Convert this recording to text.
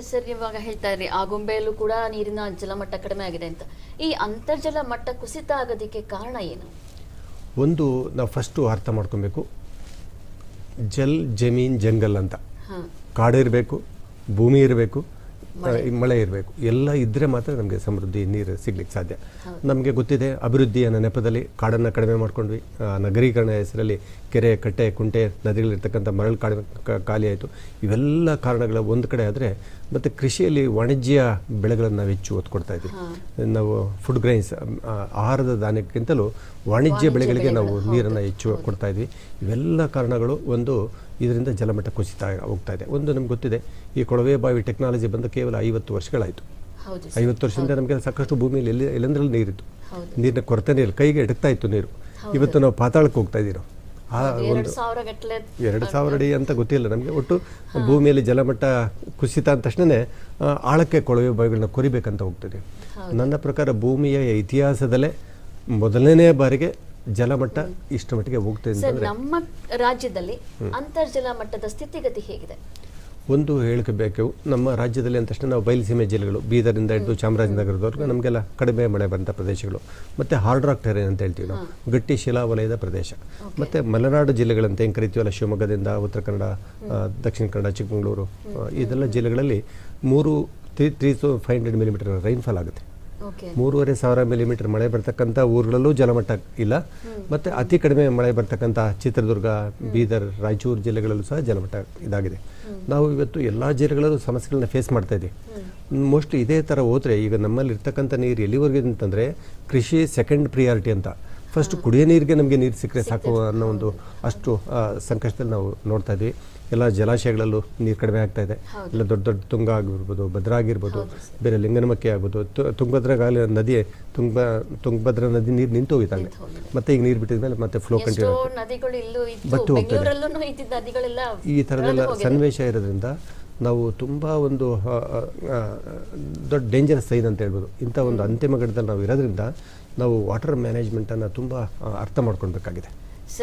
Sir ಇವಾಗ ಹೇಳ್ತಾ ಇದ್ರಿ ಆಗುಂಬೆಯಲ್ಲೂ ಕೂಡ ನೀರಿನ ಜಲಮಟ್ಟ ಕಡಿಮೆ ಆಗಿದೆ ಅಂತ. ಈ ಅಂತರ್ಜಲ ಮಟ್ಟ ಕುಸಿತ ಆಗೋದಕ್ಕೆ ಕಾರಣ ಏನು? ಒಂದು ನಾವು ಫಸ್ಟು ಅರ್ಥ ಮಾಡ್ಕೊಬೇಕು. ಜಲ್ ಜಮೀನ್ ಜಂಗಲ್ ಅಂತ. ಹಾ. ಕಾಡಿರಬೇಕು ಭೂಮಿ ಇರಬೇಕು. ಮಳೆ. ಇರಬೇಕು. ಎಲ್ಲ ಇದ್ದರೆ ಮಾತ್ರ ನಮಗೆ ಸಮೃದ್ಧಿ ನೀರು ಸಿಗ್ಲಿಕ್ಕೆ ಸಾಧ್ಯ. ನಮಗೆ ಗೊತ್ತಿದೆ ಅಭಿವೃದ್ಧಿ ಅನ್ನೋ ನೆಪದಲ್ಲಿ ಕಾಡನ್ನು ಕಡಿಮೆ ಮಾಡ್ಕೊಂಡ್ವಿ. ನಗರೀಕರಣ ಹೆಸರಲ್ಲಿ ಕೆರೆ ಕಟ್ಟೆ ಕುಂಟೆ ನದಿಗಳಿರ್ತಕ್ಕಂಥ ಮರಳು ಕಾಡು ಖಾಲಿಯಾಯಿತು ಖಾಲಿ ಆಯಿತು. ಇವೆಲ್ಲ ಕಾರಣಗಳ ಒಂದು ಕಡೆ ಆದರೆ ಮತ್ತು ಕೃಷಿಯಲ್ಲಿ ವಾಣಿಜ್ಯ ಬೆಳೆಗಳನ್ನು ನಾವು ಹೆಚ್ಚು ಒತ್ತು ಕೊಡ್ತಾ ಇದ್ವಿ ನಾವು ಫುಡ್ ಗ್ರೈನ್ಸ್ ಆಹಾರದ ಧಾನ್ಯಕ್ಕಿಂತಲೂ ವಾಣಿಜ್ಯ ಬೆಳೆಗಳಿಗೆ ನಾವು ನೀರನ್ನು ಹೆಚ್ಚು ಕೊಡ್ತಾ ಇದ್ವಿ ಇವೆಲ್ಲ ಕಾರಣಗಳು ಒಂದು ಇದರಿಂದ ಜಲಮಟ್ಟ ಕುಸಿತ ಹೋಗ್ತಾ ಇದೆ. ಒಂದು ನಮ್ಗೆ ಗೊತ್ತಿದೆ ಈ ಕೊಳವೆ ಬಾವಿ ಟೆಕ್ನಾಲಜಿ ಬಂದು ಕೇವಲ ಐವತ್ತು ವರ್ಷಗಳಾಯಿತು. ಐವತ್ತು ವರ್ಷದಿಂದ ನಮಗೆ ಸಾಕಷ್ಟು ಭೂಮಿಯಲ್ಲಿ ಎಲ್ಲಿ ಎಲ್ಲಂದ್ರಲ್ಲಿ ನೀರಿತ್ತು. ನೀರಿನ ಕೊರತೆನೇ ಇಲ್ಲ ಕೈಗೆ ಎಡಕ್ತಾ ಇತ್ತು ನೀರು. ಇವತ್ತು ನಾವು ಪಾತಾಳಕ್ಕೆ ಹೋಗ್ತಾ ಇದ್ದೀರೋ? ಆ ಒಂದು ಎರಡು ಸಾವಿರ ಅಡಿ ಅಂತ ಗೊತ್ತಿಲ್ಲ ನಮಗೆ. ಒಟ್ಟು ಭೂಮಿಯಲ್ಲಿ ಜಲಮಟ್ಟ ಕುಸಿತ ಅಂದ ತಕ್ಷಣ ಆಳಕ್ಕೆ ಕೊಳವೆ ಬಾವಿಗಳನ್ನ ಕೊರಿಬೇಕಂತ ಹೋಗ್ತದೆ ನನ್ನ ಪ್ರಕಾರ ಭೂಮಿಯ ಇತಿಹಾಸದಲ್ಲೇ ಮೊದಲನೇ ಬಾರಿಗೆ ಜಲಮಟ್ಟ ಇಷ್ಟು ಮಟ್ಟಿಗೆ ಹೋಗ್ತದೆ ಸರ್ ಅಂತಂದ್ರೆ ನಮ್ಮ ರಾಜ್ಯದಲ್ಲಿ ಅಂತರ್ಜಲ ಮಟ್ಟದ ಸ್ಥಿತಿಗತಿ ಹೇಗಿದೆ? ಒಂದು ಹೇಳಬೇಕು ನಮ್ಮ ರಾಜ್ಯದಲ್ಲಿ ಅಂದ ತಕ್ಷಣ ನಾವು ಬಯಲುಸೀಮೆ ಜಿಲ್ಲೆಗಳು ಬೀದರಿಂದ ಹಿಡಿದು ಚಾಮರಾಜನಗರದವರೆಗೂ ನಮಗೆಲ್ಲ ಕಡಿಮೆ ಮಳೆ ಬಂದ ಪ್ರದೇಶಗಳು. ಮತ್ತು ಹಾರ್ಡ್ ರಾಕ್ ಟೆರೇನ್ ಅಂತ ಹೇಳ್ತೀವಿ ನಾವು. ಗಟ್ಟಿ ಶಿಲಾ ವಲಯದ ಪ್ರದೇಶ ಮತ್ತು ಮಲೆನಾಡು ಜಿಲ್ಲೆಗಳಂತ ಏನು ಕರಿತೀವಲ್ಲ ಶಿವಮೊಗ್ಗದಿಂದ ಉತ್ತರ ಕನ್ನಡ ದಕ್ಷಿಣ ಕನ್ನಡ ಚಿಕ್ಕಮಗಳೂರು ಇದೆಲ್ಲ ಜಿಲ್ಲೆಗಳಲ್ಲಿ ಮೂರು three three to five hundred millimetre rainfall ಆಗುತ್ತೆ. ಮೂರುವರೆ ಸಾವಿರ ಮಿಲಿಮೀಟರ್ ಮಳೆ ಬರ್ತಕ್ಕಂಥ ಊರುಗಳಲ್ಲೂ ಜಲಮಟ್ಟ ಇಲ್ಲ. ಮತ್ತು ಅತಿ ಕಡಿಮೆ ಮಳೆ ಬರ್ತಕ್ಕಂಥ ಚಿತ್ರದುರ್ಗ ಬೀದರ್ ರಾಯಚೂರು ಜಿಲ್ಲೆಗಳಲ್ಲೂ ಸಹ ಜಲಮಟ್ಟ ಇದಾಗಿದೆ. ನಾವು ಇವತ್ತು ಎಲ್ಲ ಜಿಲ್ಲೆಗಳಲ್ಲೂ ಸಮಸ್ಯೆಗಳನ್ನ ಫೇಸ್ ಮಾಡ್ತಾ ಇದ್ದೀವಿ. ಮೋಸ್ಟ್ಲಿ ಇದೇ ಥರ ಹೋದರೆ ಈಗ ನಮ್ಮಲ್ಲಿ ಇರ್ತಕ್ಕಂಥ ನೀರು ಎಲ್ಲಿವರೆಗೆ ಅಂತಂದರೆ ಕೃಷಿ ಸೆಕೆಂಡ್ ಪ್ರಿಯಾರಿಟಿ ಅಂತ. ಫಸ್ಟ್ ಕುಡಿಯೋ ನೀರಿಗೆ ನಮಗೆ ನೀರು ಸಿಕ್ಕರೆ ಸಾಕು ಅನ್ನೋ ಒಂದು ಅಷ್ಟು ಸಂಕಷ್ಟದಲ್ಲಿ ನಾವು ನೋಡ್ತಾ ಇದ್ವಿ. ಎಲ್ಲ ಜಲಾಶಯಗಳಲ್ಲೂ ನೀರು ಕಡಿಮೆ ಆಗ್ತಾ ಇದೆ. ಎಲ್ಲ ದೊಡ್ಡ ದೊಡ್ಡ ತುಂಗ ಆಗಿರ್ಬೋದು ಭದ್ರ ಆಗಿರ್ಬೋದು ಬೇರೆ ಲಿಂಗನಮಕ್ಕಿ ಆಗ್ಬೋದು ತುಂಗಭದ್ರ ತುಂಗಭದ್ರಾ ಗಾಲಿ ನದಿ ತುಂಗ ತುಂಗಭದ್ರಾ ನದಿ ನೀರು ನಿಂತು ಹೋಗಿತ್ತಾಗ ಮತ್ತೆ ಈಗ ನೀರು ಬಿಟ್ಟಿದ ಮೇಲೆ ಮತ್ತೆ ಫ್ಲೋ ಕಂಟಿನ್ಯೂ ಬತ್ತು ಹೋಗ್ತದೆ. ಈ ಥರದೆಲ್ಲ ಸನ್ನಿವೇಶ ಇರೋದ್ರಿಂದ ನಾವು ತುಂಬ ಒಂದು ದೊಡ್ಡ ಡೇಂಜರಸ್ ಸೈನ್ ಅಂತ ಹೇಳ್ಬೋದು. ಇಂಥ ಒಂದು ಅಂತಿಮ ಘಟ್ಟದಲ್ಲಿ ನಾವು ಇರೋದ್ರಿಂದ ನಾವು ವಾಟರ್ ಮ್ಯಾನೇಜ್ಮೆಂಟನ್ನು ತುಂಬ ಅರ್ಥ ಮಾಡ್ಕೊಳ್ಬೇಕಾಗಿದೆ.